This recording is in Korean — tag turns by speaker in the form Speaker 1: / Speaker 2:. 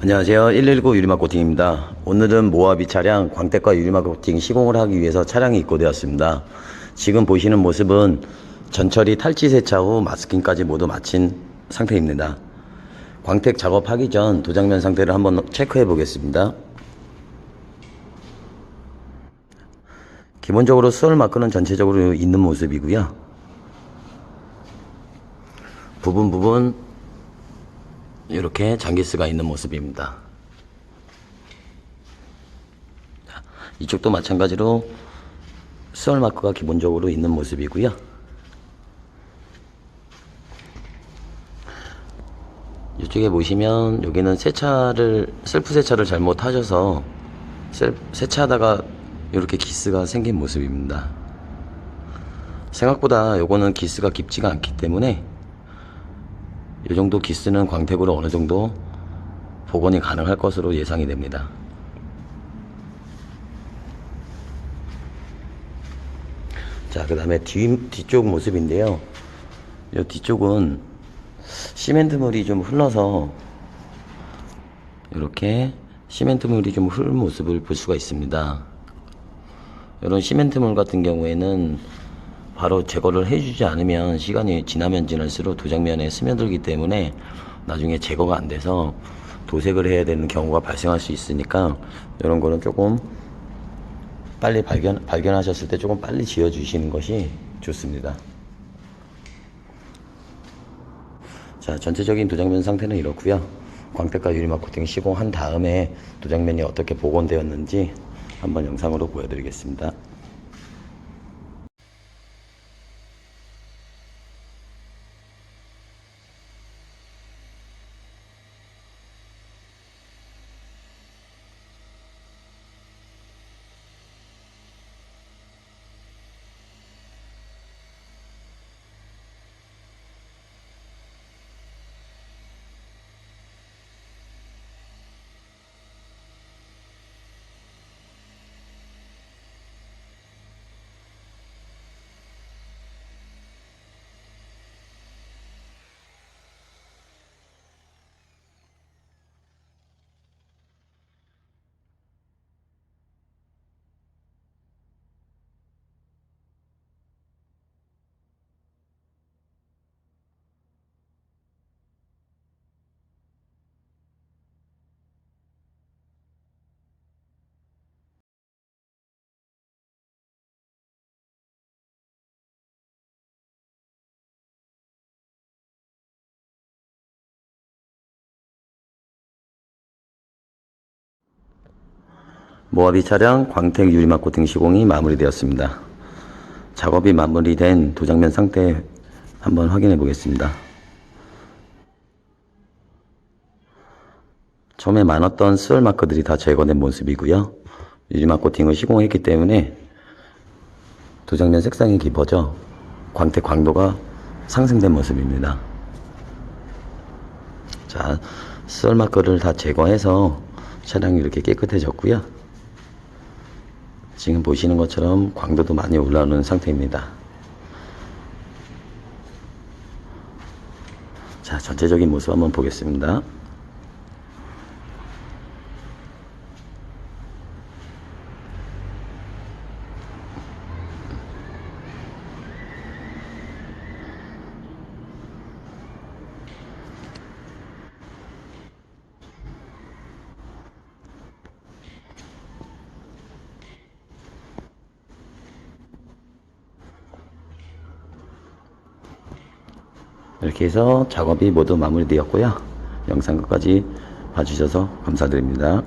Speaker 1: 안녕하세요. 119 유리막 코팅입니다. 오늘은 모하비 차량 광택과 유리막 코팅 시공을 하기 위해서 차량이 입고되었습니다. 지금 보시는 모습은 전처리 탈지 세차 후 마스킹까지 모두 마친 상태입니다. 광택 작업하기 전 도장면 상태를 한번 체크해 보겠습니다. 기본적으로 수월 마크는 전체적으로 있는 모습이고요. 부분 부분 이렇게 장기스가 있는 모습입니다. 자, 이쪽도 마찬가지로 수월 마크가 기본적으로 있는 모습이고요. 이쪽에 보시면 여기는 세차를 셀프 세차를 잘못 하셔서 셀- 세차하다가 이렇게 기스가 생긴 모습입니다. 생각보다 요거는 기스가 깊지가 않기 때문에 이 정도 기스는 광택으로 어느 정도 복원이 가능할 것으로 예상이 됩니다. 자, 그 다음에 뒤, 뒤쪽 모습인데요. 이 뒤쪽은 시멘트물이 좀 흘러서 이렇게 시멘트물이 좀 흐른 모습을 볼 수가 있습니다. 이런 시멘트물 같은 경우에는 바로 제거를 해주지 않으면 시간이 지나면 지날수록 도장면에 스며들기 때문에 나중에 제거가 안 돼서 도색을 해야 되는 경우가 발생할 수 있으니까 이런 거는 조금 빨리 발견, 발견하셨을 때 조금 빨리 지어주시는 것이 좋습니다. 자, 전체적인 도장면 상태는 이렇고요. 광택과 유리막 코팅 시공한 다음에 도장면이 어떻게 복원되었는지 한번 영상으로 보여드리겠습니다. 모하비 차량 광택 유리막 코팅 시공이 마무리되었습니다. 작업이 마무리된 도장면 상태 한번 확인해 보겠습니다. 처음에 많았던 스월 마크들이 다 제거된 모습이고요. 유리막 코팅을 시공했기 때문에 도장면 색상이 깊어져 광택 광도가 상승된 모습입니다. 자, 스월 마크를 다 제거해서 차량이 이렇게 깨끗해졌고요. 지금 보시는 것처럼 광도도 많이 올라오는 상태입니다. 자, 전체적인 모습 한번 보겠습니다. 이렇게 해서 작업이 모두 마무리되었고요. 영상 끝까지 봐주셔서 감사드립니다.